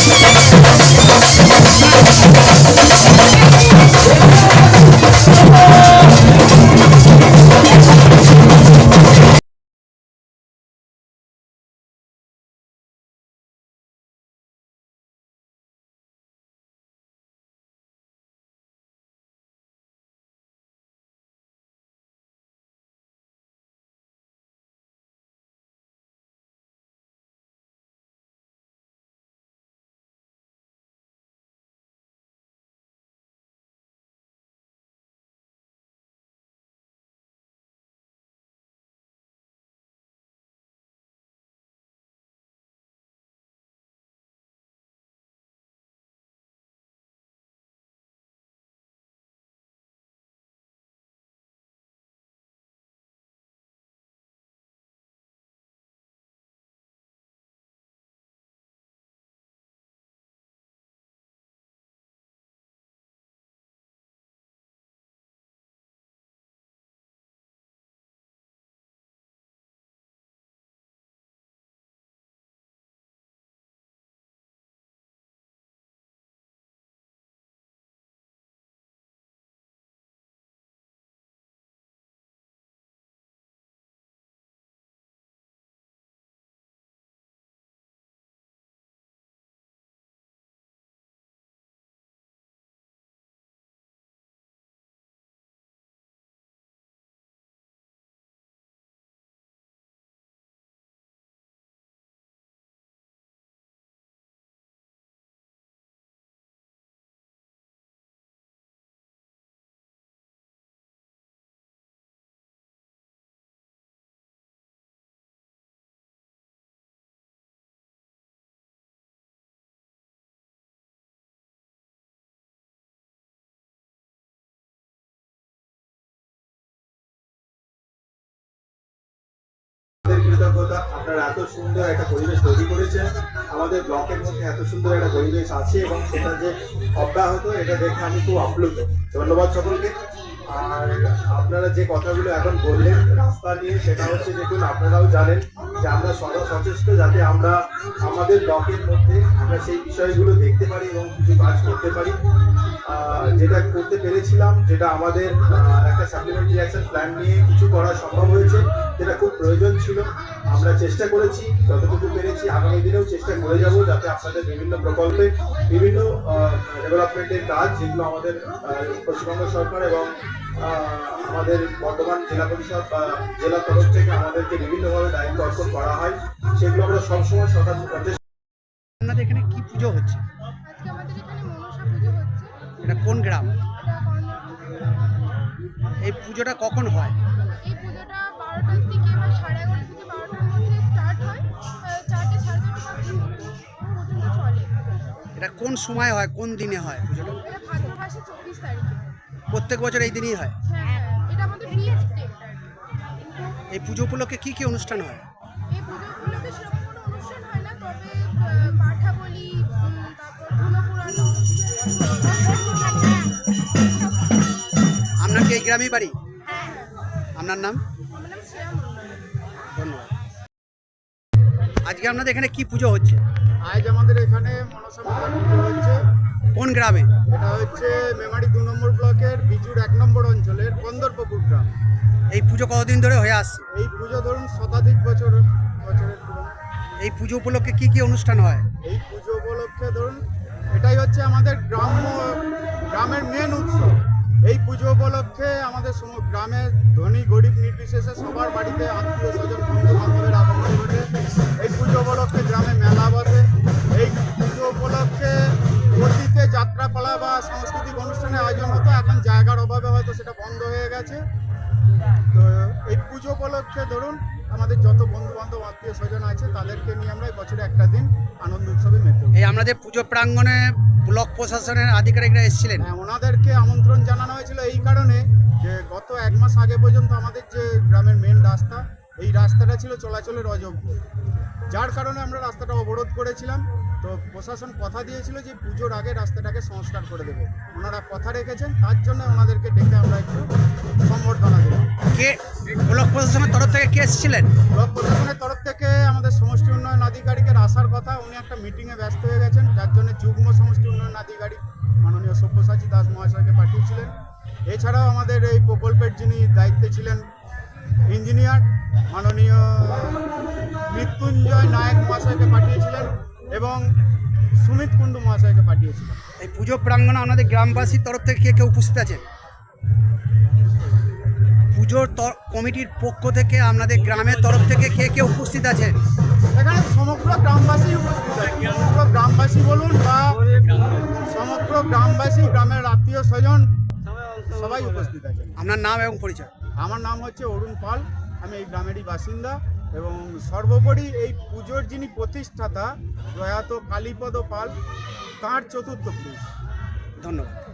Música আমাদের আপনারা এত সুন্দর একটা পরিবেশ তৈরি করেছেন। আমাদের ব্লকের মধ্যে এত সুন্দর একটা পরিবেশ আছে এবং সেটা যে অব্যাহত, এটা দেখে আমি খুব আপ্লুত। সকলকে। আর আপনারা যে কথাগুলো এখন বললেন রাস্তা নিয়ে, সেটা হচ্ছে দেখুন, আপনারাও জানেন যে আমরা সদা সচেষ্ট যাতে আমরা আমাদের ব্লকের মধ্যে আমরা সেই বিষয়গুলো দেখতে পারি এবং কিছু কাজ করতে পারি। যেটা করতে পেরেছিলাম যেটা আমাদের একটা সাপ্লিমেন্টারি অ্যাকশন প্ল্যান নিয়ে কিছু করা সম্ভব হয়েছে যেটা খুব প্রয়োজন ছিল। আমরা চেষ্টা করেছি যতটুকু পেরেছি আগামী দিনেও চেষ্টা করে যাব যাতে আপনাদের বিভিন্ন প্রকল্পে বিভিন্ন ডেভেলপমেন্টের কাজ যেগুলো আমাদের পশ্চিমবঙ্গ সরকার এবং আমাদের বর্তমান জেলা পরিষদ বা জেলা তরফ থেকে আমাদেরকে বিভিন্নভাবে দায়িত্ব অর্পণ করা হয় সেগুলো আমরা সবসময় সরকার এখানে কি পুজো হচ্ছে? আজকে আমাদের এখানে মনসা পুজো হচ্ছে। এটা কোন গ্রাম? এই পুজোটা কখন হয়? এই পুজোটা বারোটার দিকে বা সাড়ে এগারোটা থেকে বারোটার মধ্যে স্টার্ট হয়। চারটে সাড়ে চারটে পর্যন্ত চলে। এটা কোন সময় হয়? কোন দিনে হয় পুজোটা? ভাদ্র মাসে চব্বিশ তারিখে। প্রত্যেক বছর এই দিনই হয়? হ্যাঁ হ্যাঁ এটা আমাদের ফিক্সড ডেট এই পুজো উপলক্ষে কি কি অনুষ্ঠান হয়? এই পুজোগুলোতে সেরকম কোনো অনুষ্ঠান হয় না তবে পাঠা বলি গ্রামেই বাড়ি? হ্যাঁ। আপনার নাম? ধন্যবাদ। আজকে আপনাদের এখানে কি পুজো হচ্ছে? আজ আমাদের এখানে মনসা পুজো হচ্ছে। কোন গ্রামে? এটা হচ্ছে মেমারি দু নম্বর ব্লকের বিজুর এক নম্বর অঞ্চলের কন্দরপুকুর গ্রাম। এই পুজো কতদিন ধরে হয়ে আসছে? এই পুজো ধরুন শতাধিক বছর বছরের এই পুজো উপলক্ষে কি কি অনুষ্ঠান হয়? এই পুজো উপলক্ষে ধরুন এটাই হচ্ছে আমাদের গ্রাম্য গ্রামের মেন উৎসব। এই পুজো উপলক্ষে আমাদের গ্রামের ধনী, গরিব, নির্বিশেষে সবার বাড়িতে আত্মীয় স্বজন বন্ধু বান্ধবের আগমন ঘটে। এই পুজো উপলক্ষে গ্রামে মেলা বসে। এই পুজো উপলক্ষে অতীতে যাত্রাপালা বা সাংস্কৃতিক অনুষ্ঠানের আয়োজন হতো। এখন জায়গার অভাবে হয়তো সেটা বন্ধ হয়ে গেছে। তো এই পুজো উপলক্ষে ধরুন, আমাদের যত বন্ধু বান্ধব আত্মীয় স্বজন আছে, তাদেরকে নিয়ে আমরা বছরে একটা দিন আনন্দ উৎসবে মেতে। এই আপনাদের পুজো প্রাঙ্গণে ব্লক প্রশাসনের আধিকারিকরা এসেছিলেন। হ্যাঁ, ওনাদেরকে আমন্ত্রণ জানানো হয়েছিল এই কারণে যে গত এক মাস আগে পর্যন্ত আমাদের যে গ্রামের মেন রাস্তা এই রাস্তাটা ছিল চলাচলের অযোগ্য। যার কারণে আমরা রাস্তাটা অবরোধ করেছিলাম। তো প্রশাসন কথা দিয়েছিল যে পুজোর আগে রাস্তাটাকে সংস্কার করে দেবে। ওনারা কথা রেখেছেন তার জন্য ওনাদেরকে ডেকে আমরা একটু সম্বর্ধনা দিলাম। কে? ব্লক প্রশাসনের তরফ থেকে কে এসেছিলেন? ব্লক প্রশাসনের তরফ থেকে আমাদের সমষ্টি উন্নয়ন আধিকারিকের আসার কথা উনি একটা মিটিংয়ে ব্যস্ত হয়ে গেছেন। যার জন্য যুগ্ম সমষ্টি উন্নয়ন আধিকারিক মাননীয় সব্যসাচী দাস মহাশয়কে পাঠিয়েছিলেন। এছাড়াও আমাদের এই প্রকল্পের যিনি দায়িত্বে ছিলেন ইঞ্জিনিয়ার মাননীয় মৃত্যুঞ্জয় নায়ক মহাশয়কে পাঠিয়েছিলেন এবং সুমিত কুণ্ডু মহাশয়কে পাঠিয়েছিলেন। এই পুজো প্রাঙ্গণে আমাদের গ্রামবাসীর তরফ থেকে কে কে উপস্থিত আছেন? পুজোর কমিটির পক্ষ থেকে আপনাদের গ্রামের তরফ থেকে কে কে উপস্থিত আছে এখানে সমগ্র গ্রামবাসী উপস্থিত আছে সমগ্র গ্রামবাসী বলুন বা সমগ্র গ্রামবাসী গ্রামের আত্মীয় স্বজন সবাই উপস্থিত আছে আপনার নাম এবং পরিচয়। আমার নাম হচ্ছে অরুণ পাল, আমি এই গ্রামেরই বাসিন্দা এবং সর্বোপরি এই পুজোর যিনি প্রতিষ্ঠাতা, প্রয়াত কালীপদ পাল, তাঁর চতুর্থ পুরুষ। ধন্যবাদ।